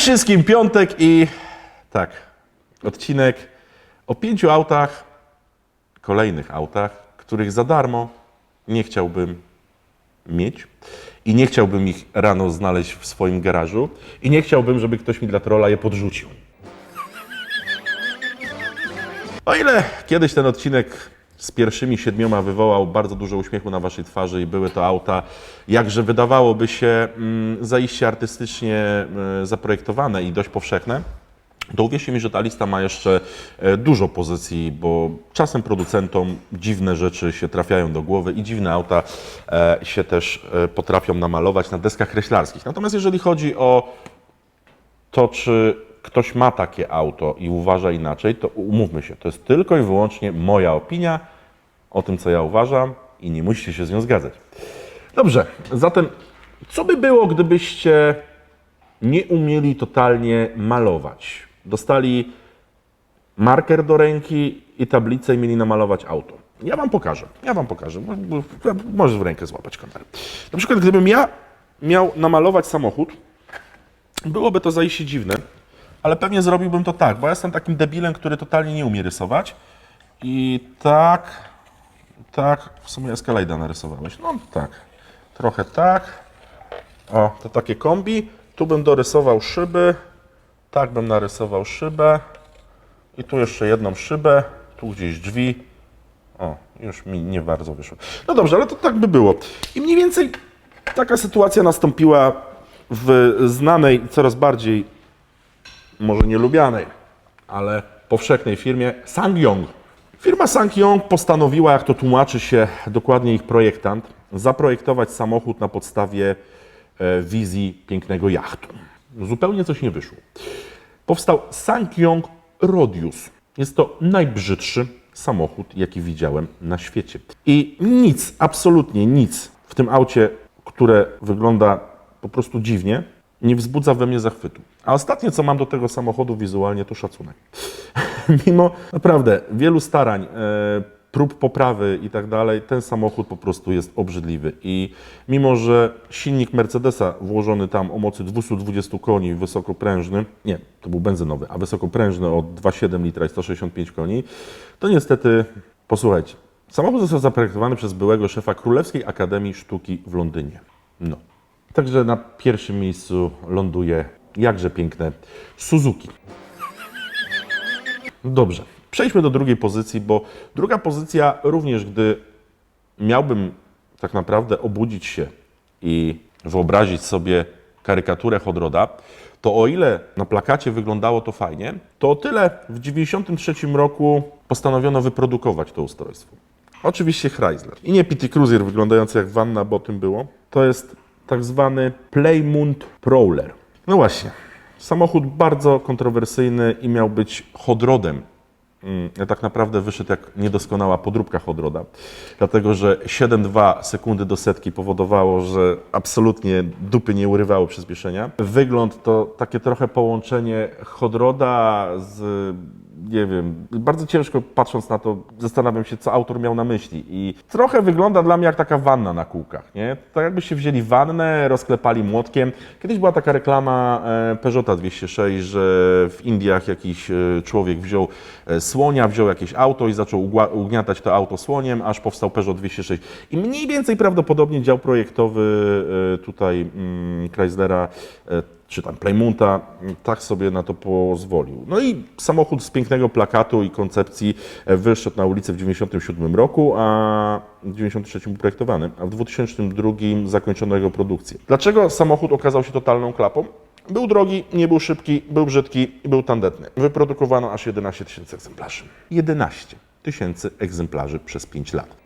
Wszystkim, piątek i tak, odcinek o pięciu autach, kolejnych autach, których za darmo nie chciałbym mieć i nie chciałbym ich rano znaleźć w swoim garażu i nie chciałbym, żeby ktoś mi dla trolla je podrzucił. O ile kiedyś ten odcinek z pierwszymi siedmioma wywołał bardzo dużo uśmiechu na waszej twarzy i były to auta, jakże wydawałoby się mm, zaiste artystycznie y, zaprojektowane i dość powszechne, to uwierzcie mi, że ta lista ma jeszcze e, dużo pozycji, bo czasem producentom dziwne rzeczy się trafiają do głowy i dziwne auta e, się też e, potrafią namalować na deskach kreślarskich. Natomiast jeżeli chodzi o to, czy ktoś ma takie auto i uważa inaczej, to umówmy się, to jest tylko i wyłącznie moja opinia o tym, co ja uważam i nie musicie się z nią zgadzać. Dobrze, zatem co by było, gdybyście nie umieli totalnie malować? Dostali marker do ręki i tablicę i mieli namalować auto. Ja wam pokażę, ja wam pokażę. Mo- mo- Możesz w rękę złapać kamerę. Na przykład, gdybym ja miał namalować samochód, Byłoby to zaiste dziwne, ale pewnie zrobiłbym to tak, bo ja jestem takim debilem, który totalnie nie umie rysować. I tak, tak, w sumie Escalade'a narysowałeś. No tak, trochę tak. O, to takie kombi. Tu bym dorysował szyby. Tak bym narysował szybę. I tu jeszcze jedną szybę. Tu gdzieś drzwi. O, już mi nie bardzo wyszło. No dobrze, ale to tak by było. I mniej więcej taka sytuacja nastąpiła w znanej, coraz bardziej, może nie lubianej, ale powszechnej firmie Sangyong. Firma Sangyong postanowiła, jak to tłumaczy się dokładnie ich projektant, zaprojektować samochód na podstawie e, wizji pięknego jachtu. Zupełnie coś nie wyszło. Powstał Sangyong Rodius. Jest to najbrzydszy samochód, jaki widziałem na świecie. I nic, absolutnie nic w tym aucie, które wygląda po prostu dziwnie, nie wzbudza we mnie zachwytu. A ostatnie, co mam do tego samochodu wizualnie, to szacunek. Mimo naprawdę wielu starań, e, prób poprawy i tak dalej, ten samochód po prostu jest obrzydliwy. I mimo, że silnik Mercedesa włożony tam o mocy 220 koni, wysokoprężny, nie, to był benzynowy, a wysokoprężny o 2,7 litra i 165 koni, to niestety, posłuchajcie, samochód został zaprojektowany przez byłego szefa Królewskiej Akademii Sztuki w Londynie. No. Także na pierwszym miejscu ląduje jakże piękne Suzuki. Dobrze, przejdźmy do drugiej pozycji, bo druga pozycja również, gdy miałbym tak naprawdę obudzić się i wyobrazić sobie karykaturę Hodroda, to o ile na plakacie wyglądało to fajnie, to o tyle w 1993 roku postanowiono wyprodukować to ustrojstwo. Oczywiście Chrysler. I nie Pitty Cruiser wyglądający jak wanna, bo o tym było. To jest tak zwany Plymouth Prowler. No właśnie, samochód bardzo kontrowersyjny i miał być hodrodem. Mm, tak naprawdę wyszedł jak niedoskonała podróbka hodroda, dlatego że 7,2 sekundy do setki powodowało, że absolutnie dupy nie urywały przyspieszenia. Wygląd to takie trochę połączenie hodroda z nie wiem, bardzo ciężko patrząc na to, zastanawiam się, co autor miał na myśli. I trochę wygląda dla mnie jak taka wanna na kółkach, nie? Tak jakbyście wzięli wannę, rozklepali młotkiem. Kiedyś była taka reklama e, Peugeota 206, że w Indiach jakiś e, człowiek wziął e, słonia, wziął jakieś auto i zaczął ugniatać to auto słoniem, aż powstał Peugeot 206. I mniej więcej prawdopodobnie dział projektowy tutaj mm, Chryslera czy tam Playmounta, tak sobie na to pozwolił. No i samochód z pięknego plakatu i koncepcji e, wyszedł na ulicę w 1997 roku, a w 1993 był projektowany, a w 2002 zakończono jego produkcję. Dlaczego samochód okazał się totalną klapą? Był drogi, nie był szybki, był brzydki i był tandetny. Wyprodukowano aż 11 tysięcy egzemplarzy. 11 tysięcy egzemplarzy przez 5 lat.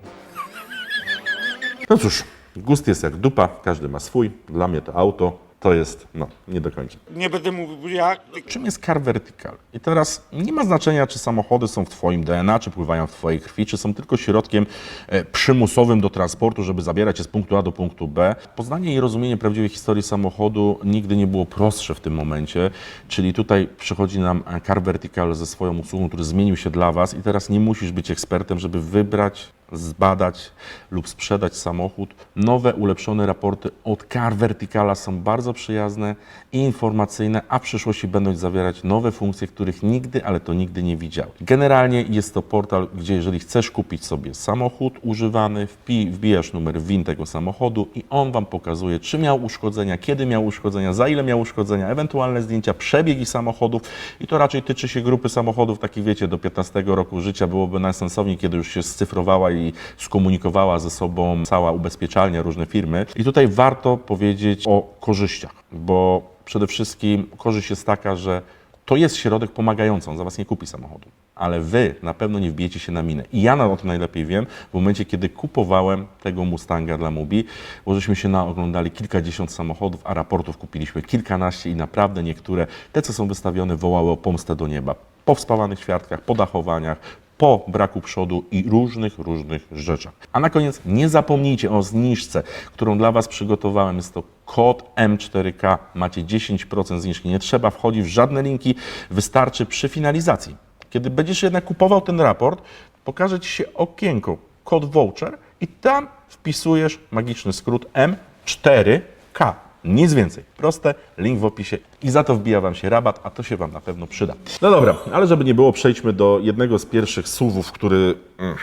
No cóż, gust jest jak dupa, każdy ma swój. Dla mnie to auto to jest, no, nie do końca. Nie będę mówił jak. Czym jest car vertical? I teraz nie ma znaczenia, czy samochody są w Twoim DNA, czy pływają w Twojej krwi, czy są tylko środkiem e, przymusowym do transportu, żeby zabierać je z punktu A do punktu B. Poznanie i rozumienie prawdziwej historii samochodu nigdy nie było prostsze w tym momencie, czyli tutaj przychodzi nam car vertical ze swoją usługą, który zmienił się dla Was i teraz nie musisz być ekspertem, żeby wybrać zbadać lub sprzedać samochód. Nowe, ulepszone raporty od Car Verticala są bardzo przyjazne i informacyjne, a w przyszłości będą zawierać nowe funkcje, których nigdy, ale to nigdy nie widział. Generalnie jest to portal, gdzie jeżeli chcesz kupić sobie samochód używany, wbijasz numer WIN tego samochodu i on Wam pokazuje, czy miał uszkodzenia, kiedy miał uszkodzenia, za ile miał uszkodzenia, ewentualne zdjęcia, przebiegi samochodów i to raczej tyczy się grupy samochodów, takich wiecie, do 15 roku życia byłoby najsensowniej, kiedy już się scyfrowała i skomunikowała ze sobą cała ubezpieczalnia, różne firmy. I tutaj warto powiedzieć o korzyściach, bo przede wszystkim korzyść jest taka, że to jest środek pomagający, on za Was nie kupi samochodu, ale Wy na pewno nie wbijecie się na minę. I ja na o tym najlepiej wiem, w momencie, kiedy kupowałem tego Mustanga dla Mubi, bo żeśmy się naoglądali kilkadziesiąt samochodów, a raportów kupiliśmy kilkanaście i naprawdę niektóre, te co są wystawione, wołały o pomstę do nieba. Po wspawanych świadkach, po dachowaniach, po braku przodu i różnych, różnych rzeczach. A na koniec nie zapomnijcie o zniżce, którą dla Was przygotowałem. Jest to kod M4K. Macie 10% zniżki. Nie trzeba wchodzić w żadne linki. Wystarczy przy finalizacji. Kiedy będziesz jednak kupował ten raport, pokaże Ci się okienko, kod voucher i tam wpisujesz magiczny skrót M4K. Nic więcej. Proste, link w opisie i za to wbija Wam się rabat, a to się Wam na pewno przyda. No dobra, ale żeby nie było, przejdźmy do jednego z pierwszych SUV-ów, który mm,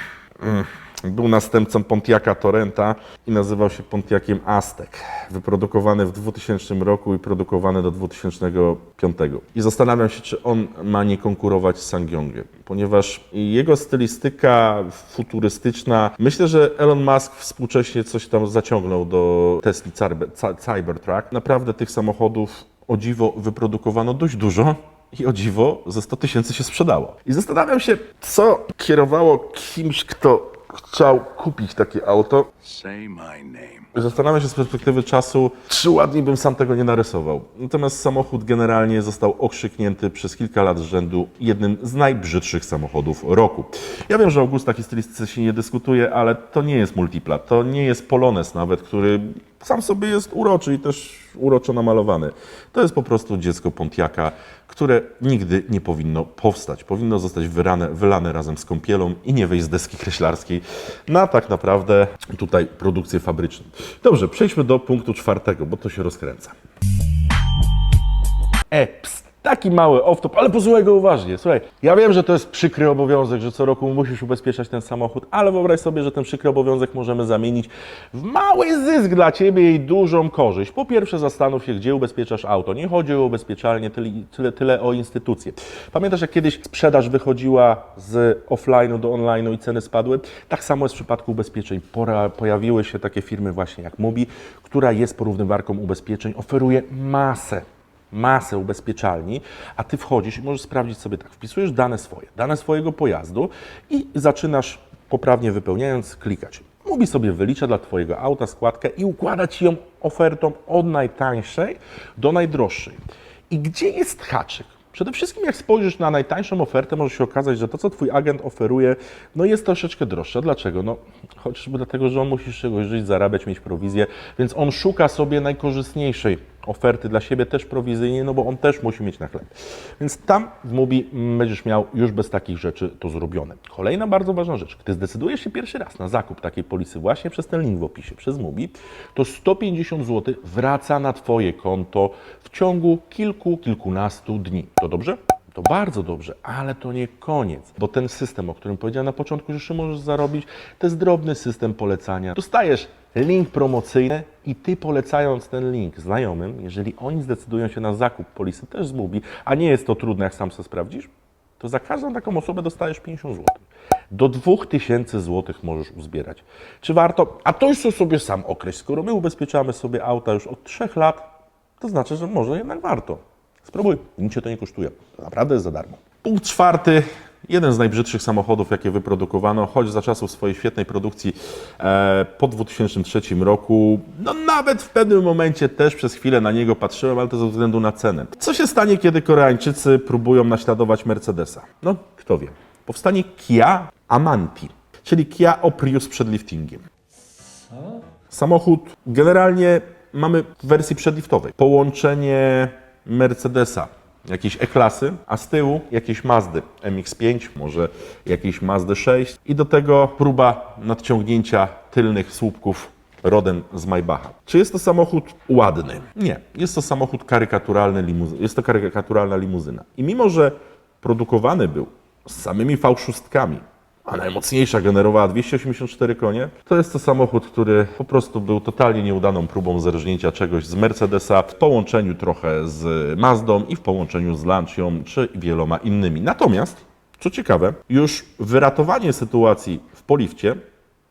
mm, był następcą Pontiaca Torrenta i nazywał się Pontiaciem Aztek. Wyprodukowany w 2000 roku i produkowany do 2005. I zastanawiam się, czy on ma nie konkurować z Sangyongiem, ponieważ jego stylistyka futurystyczna, myślę, że Elon Musk współcześnie coś tam zaciągnął do Tesla Cyber- Cy- Cybertruck. Naprawdę tych samochodów o dziwo wyprodukowano dość dużo i o dziwo ze 100 tysięcy się sprzedało. I zastanawiam się, co kierowało kimś, kto chciał kupić takie auto. Zastanawiam się z perspektywy czasu, czy ładniej bym sam tego nie narysował. Natomiast samochód generalnie został okrzyknięty przez kilka lat z rzędu jednym z najbrzydszych samochodów roku. Ja wiem, że o gustach i stylistyce się nie dyskutuje, ale to nie jest multipla, to nie jest Polones nawet, który sam sobie jest uroczy i też uroczo namalowany. To jest po prostu dziecko Pontiaka, które nigdy nie powinno powstać. Powinno zostać wyrane, wylane razem z kąpielą i nie wejść z deski kreślarskiej na tak naprawdę tutaj produkcję fabryczną. Dobrze, przejdźmy do punktu czwartego, bo to się rozkręca. E, ps, taki mały off-top, ale posłuchaj go uważnie. Słuchaj, ja wiem, że to jest przykry obowiązek, że co roku musisz ubezpieczać ten samochód, ale wyobraź sobie, że ten przykry obowiązek możemy zamienić w mały zysk dla Ciebie i dużą korzyść. Po pierwsze zastanów się, gdzie ubezpieczasz auto. Nie chodzi o ubezpieczalnie, tyle, tyle, tyle o instytucje. Pamiętasz, jak kiedyś sprzedaż wychodziła z offline'u do online'u i ceny spadły? Tak samo jest w przypadku ubezpieczeń. Pora, pojawiły się takie firmy właśnie jak Mubi, która jest porównywarką ubezpieczeń, oferuje masę masę ubezpieczalni, a ty wchodzisz i możesz sprawdzić sobie tak, wpisujesz dane swoje, dane swojego pojazdu i zaczynasz poprawnie wypełniając klikać. Mówi sobie wylicza dla twojego auta składkę i układa ci ją ofertą od najtańszej do najdroższej. I gdzie jest haczyk? Przede wszystkim jak spojrzysz na najtańszą ofertę, może się okazać, że to, co Twój agent oferuje, no jest troszeczkę droższe. Dlaczego? No chociażby dlatego, że on musi z czegoś żyć, zarabiać, mieć prowizję, więc on szuka sobie najkorzystniejszej oferty dla siebie też prowizyjnie, no bo on też musi mieć na chleb. Więc tam w Mubi będziesz miał już bez takich rzeczy to zrobione. Kolejna bardzo ważna rzecz. Gdy zdecydujesz się pierwszy raz na zakup takiej polisy właśnie przez ten link w opisie, przez Mubi, to 150 zł wraca na Twoje konto w ciągu kilku, kilkunastu dni. To dobrze? To bardzo dobrze, ale to nie koniec, bo ten system, o którym powiedziałem na początku, że możesz zarobić, to jest drobny system polecania. Dostajesz link promocyjny i ty polecając ten link znajomym, jeżeli oni zdecydują się na zakup polisy też z a nie jest to trudne, jak sam sobie sprawdzisz, to za każdą taką osobę dostajesz 50 zł. Do 2000 zł możesz uzbierać. Czy warto? A to już sobie sam określ. Skoro my ubezpieczamy sobie auta już od 3 lat, to znaczy, że może jednak warto. Spróbuj, nic cię to nie kosztuje. Naprawdę jest za darmo. Punkt czwarty. Jeden z najbrzydszych samochodów, jakie wyprodukowano, choć za czasów swojej świetnej produkcji e, po 2003 roku, no nawet w pewnym momencie też przez chwilę na niego patrzyłem, ale to ze względu na cenę. Co się stanie, kiedy Koreańczycy próbują naśladować Mercedesa? No, kto wie. Powstanie Kia Amanti, czyli Kia Oprius przed liftingiem. Samochód generalnie mamy w wersji przedliftowej. Połączenie Mercedesa jakieś E-klasy, a z tyłu jakieś Mazdy MX-5, może jakieś Mazdy 6 i do tego próba nadciągnięcia tylnych słupków rodem z Maybacha. Czy jest to samochód ładny? Nie. Jest to samochód karykaturalny, jest to karykaturalna limuzyna. I mimo, że produkowany był z samymi V6, a najmocniejsza generowała 284 konie, to jest to samochód, który po prostu był totalnie nieudaną próbą zerżnięcia czegoś z Mercedesa w połączeniu trochę z Mazdą i w połączeniu z Lancią czy wieloma innymi. Natomiast, co ciekawe, już wyratowanie sytuacji w polifcie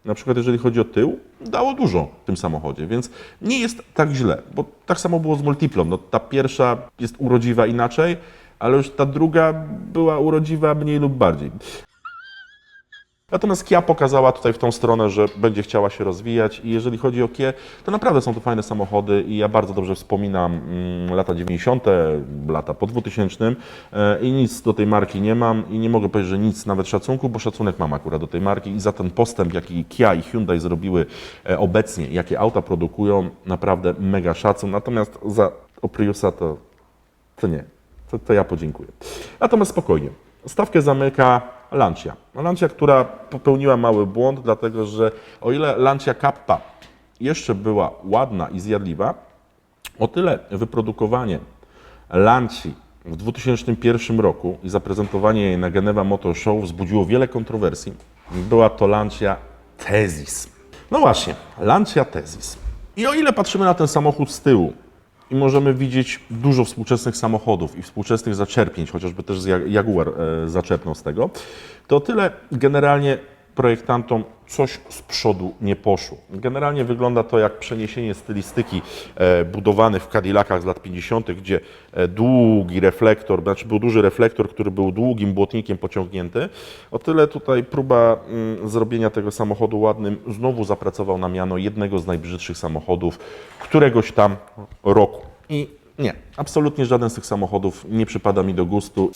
na przykład jeżeli chodzi o tył, dało dużo w tym samochodzie, więc nie jest tak źle, bo tak samo było z Multiplą. No, ta pierwsza jest urodziwa inaczej, ale już ta druga była urodziwa mniej lub bardziej. Natomiast Kia pokazała tutaj w tą stronę, że będzie chciała się rozwijać i jeżeli chodzi o Kia, to naprawdę są to fajne samochody i ja bardzo dobrze wspominam mm, lata 90., lata po 2000 e, i nic do tej marki nie mam i nie mogę powiedzieć, że nic nawet szacunku, bo szacunek mam akurat do tej marki i za ten postęp, jaki Kia i Hyundai zrobiły e, obecnie, jakie auta produkują, naprawdę mega szacun. Natomiast za Priusa to, to nie, to, to ja podziękuję. Natomiast spokojnie. Stawkę zamyka Lancia. Lancia, która popełniła mały błąd, dlatego że o ile Lancia Kappa jeszcze była ładna i zjadliwa, o tyle wyprodukowanie Lanci w 2001 roku i zaprezentowanie jej na Geneva Motor Show wzbudziło wiele kontrowersji. Była to Lancia Tezis. No właśnie, Lancia Tezis. I o ile patrzymy na ten samochód z tyłu i możemy widzieć dużo współczesnych samochodów i współczesnych zaczerpnięć, chociażby też Jaguar e, zaczerpnął z tego, to tyle generalnie projektantom coś z przodu nie poszło. Generalnie wygląda to jak przeniesienie stylistyki e, budowanych w Cadillacach z lat 50., gdzie e, długi reflektor, znaczy był duży reflektor, który był długim błotnikiem pociągnięty. O tyle tutaj próba mm, zrobienia tego samochodu ładnym znowu zapracował na miano jednego z najbrzydszych samochodów któregoś tam roku. I nie, absolutnie żaden z tych samochodów nie przypada mi do gustu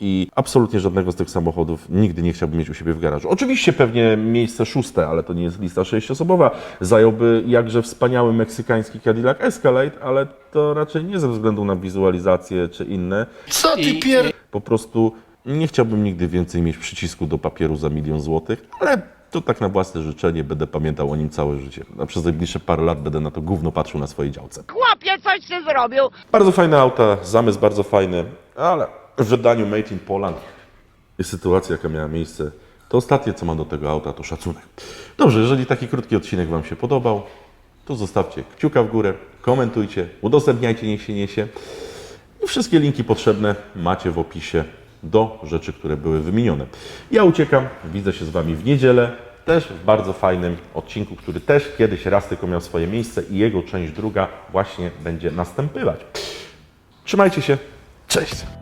i absolutnie żadnego z tych samochodów nigdy nie chciałbym mieć u siebie w garażu. Oczywiście pewnie miejsce szóste, ale to nie jest lista sześciosobowa, zająłby jakże wspaniały meksykański Cadillac Escalade, ale to raczej nie ze względu na wizualizację czy inne. Co ty pier... Po prostu nie chciałbym nigdy więcej mieć przycisku do papieru za milion złotych, ale to tak na własne życzenie będę pamiętał o nim całe życie. A przez najbliższe parę lat będę na to gówno patrzył na swojej działce. Chłopie, coś ty zrobił. Bardzo fajne auta, zamysł bardzo fajny, ale w wydaniu Made in Poland i sytuacja, jaka miała miejsce, to ostatnie, co mam do tego auta, to szacunek. Dobrze, jeżeli taki krótki odcinek Wam się podobał, to zostawcie kciuka w górę, komentujcie, udostępniajcie, niech się niesie. I wszystkie linki potrzebne macie w opisie do rzeczy, które były wymienione. Ja uciekam, widzę się z Wami w niedzielę, też w bardzo fajnym odcinku, który też kiedyś raz tylko miał swoje miejsce i jego część druga właśnie będzie następywać. Trzymajcie się. Cześć.